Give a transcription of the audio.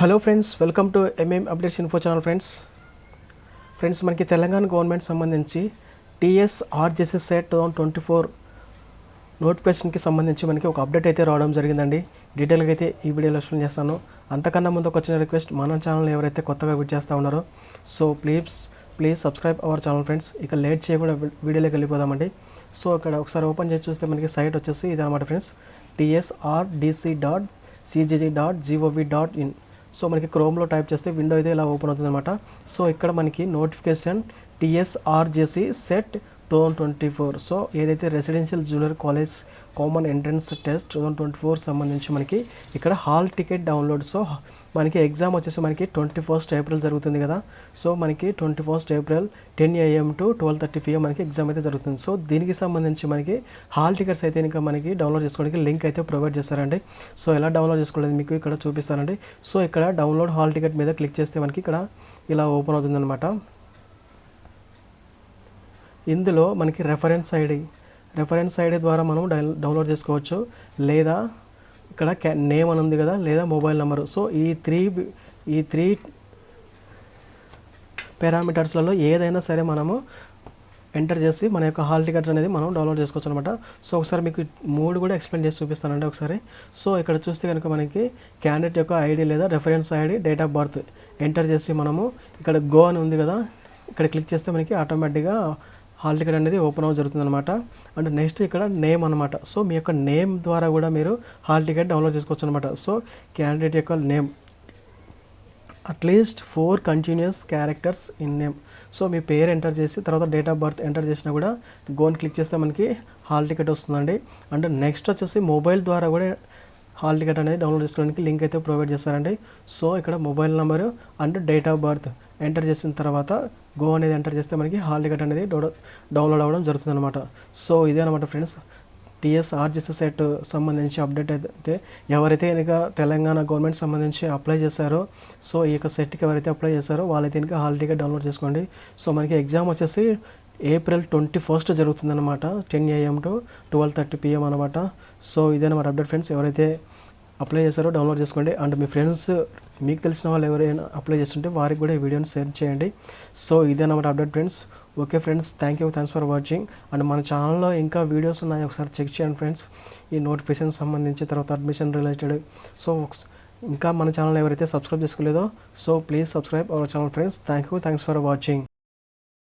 Hello friends welcome to MM updates info channel friends. Friends మనకి Telangana government సంబంధించి TS RJSS CET two thousand twenty four నోటిఫికేషన్కి సంబంధించి మనకి ఒక అప్డేట్ అయితే రావడం జరిగిందండి. డీటెయిల్గా అయితే ఈ వీడియోలో ఎక్స్ప్లెయిన్ చేస్తాను. అంతకన్నా ముందు ఒక చిన్న రిక్వెస్ట్ మన ఛానల్ ఎవరైతే కొత్తగా విజిట్ చేస్తూ ఉన్నారో so please please subscribe our channel friends ఇక లేట్ చేయకుండా వీడియోలోకి వెళ్ళిపోదామండి. సో ఇక్కడ ఒకసారి ఓపెన్ చేసి చూస్తే మనకి సైట్ వచ్చేసి ఇదనమాట friends TSRDC dot CGG dot GOV dot in so మనకి క్రోమ్లో టైప్ చేస్తే విండో అయితే ఇలా ఓపెన్ అవుతుంది అనమాట సో ఇక్కడ మనకి notification TSRJC CET two twenty four so ఏదైతే residential junior college common entrance test two thousand twenty four సంబంధించి మనకి ఇక్కడ హాల్ టికెట్ డౌన్లోడ్ సో మనకి ఎగ్జామ్ వచ్చేసి మనకి ట్వంటీ ఫస్ట్ ఏప్రిల్ జరుగుతుంది కదా. సో మనకి twenty first April ten AM to twelve thirty PM మనకి ఎగ్జామ్ అయితే జరుగుతుంది. సో దీనికి సంబంధించి మనకి హాల్ టికెట్స్ అయితే ఇంకా మనకి డౌన్లోడ్ చేసుకోవడానికి లింక్ అయితే ప్రొవైడ్ చేస్తారండి. సో ఎలా డౌన్లోడ్ చేసుకోలేదు మీకు ఇక్కడ చూపిస్తానండి. సో ఇక్కడ డౌన్లోడ్ హాల్ టికెట్ మీద క్లిక్ చేస్తే మనకి ఇక్కడ ఇలా ఓపెన్ అవుతుందన్నమాట. ఇందులో మనకి రెఫరెన్స్ ఐడి రెఫరెన్స్ ఐడి ద్వారా మనం డౌన్లోడ్ చేసుకోవచ్చు. లేదా ఇక్కడ నేమ్ అని ఉంది కదా లేదా మొబైల్ నెంబరు సో ఈ త్రీ ఈ త్రీ పారామీటర్స్లలో ఏదైనా సరే మనము ఎంటర్ చేసి మన యొక్క హాల్ టికెట్స్ అనేది మనం డౌన్లోడ్ చేసుకోవచ్చు అనమాట సో ఒకసారి మీకు మూడు కూడా ఎక్స్ప్లెయిన్ చేసి చూపిస్తానండి ఒకసారి. సో ఇక్కడ చూస్తే కనుక మనకి క్యాండిడేట్ యొక్క ఐడి లేదా reference ID date of birth enter చేసి మనము ఇక్కడ గో అని ఉంది కదా ఇక్కడ క్లిక్ చేస్తే మనకి ఆటోమేటిక్గా హాల్ టికెట్ అనేది ఓపెన్ అవ్వ జరుగుతుంది అనమాట అండ్ నెక్స్ట్ ఇక్కడ నేమ్ అనమాట సో మీ యొక్క నేమ్ ద్వారా కూడా మీరు హాల్ టికెట్ డౌన్లోడ్ చేసుకోవచ్చు అనమాట సో క్యాండిడేట్ యొక్క name. At least four continuous characters in name so మీ పేరు ఎంటర్ చేసి తర్వాత డేట్ ఆఫ్ బర్త్ ఎంటర్ చేసినా కూడా గోన్ క్లిక్ చేస్తే మనకి హాల్ టికెట్ వస్తుందండి. అండ్ నెక్స్ట్ వచ్చేసి మొబైల్ ద్వారా కూడా హాల్ టికెట్ అనేది డౌన్లోడ్ చేసుకోవడానికి లింక్ అయితే ప్రొవైడ్ చేస్తారండి. సో ఇక్కడ mobile number and date of birth enter చేసిన తర్వాత గో అనేది ఎంటర్ చేస్తే మనకి హాల్ టికెట్ అనేది డౌన్లోడ్ అవ్వడం జరుగుతుంది అనమాట సో ఇదే అనమాట ఫ్రెండ్స్ టీఎస్ ఆర్జిఎస్ సెట్ సంబంధించి అప్డేట్ అయితే ఎవరైతే కనుక తెలంగాణ గవర్నమెంట్ సంబంధించి అప్లై చేశారో సో ఈ యొక్క సెట్కి ఎవరైతే అప్లై చేశారో వాళ్ళైతే కనుక హాల్ టికెట్ డౌన్లోడ్ చేసుకోండి. సో మనకి ఎగ్జామ్ వచ్చేసి ఏప్రిల్ ట్వంటీ ఫస్ట్ జరుగుతుందన్నమాట ten AM to twelve thirty PM అనమాట సో ఇదేనమాట అప్డేట్ ఫ్రెండ్స్ ఎవరైతే అప్లై చేశారో డౌన్లోడ్ చేసుకోండి. అండ్ మీ ఫ్రెండ్స్ మీకు తెలిసిన వాళ్ళు ఎవరైనా అప్లై చేస్తుంటే వారికి కూడా ఈ వీడియోని షేర్ చేయండి. సో ఇదే ఇదేనమాట update friends okay friends thank you thanks for watching and మన ఛానల్లో ఇంకా వీడియోస్ ఉన్నాయి ఒకసారి చెక్ చేయండి ఫ్రెండ్స్ ఈ నోటిఫికేషన్ సంబంధించి తర్వాత అడ్మిషన్ రిలేటెడ్ సో ఇంకా మన ఛానల్ ఎవరైతే subscribe చేసుకోలేదో so please subscribe our channel friends thank you thanks for watching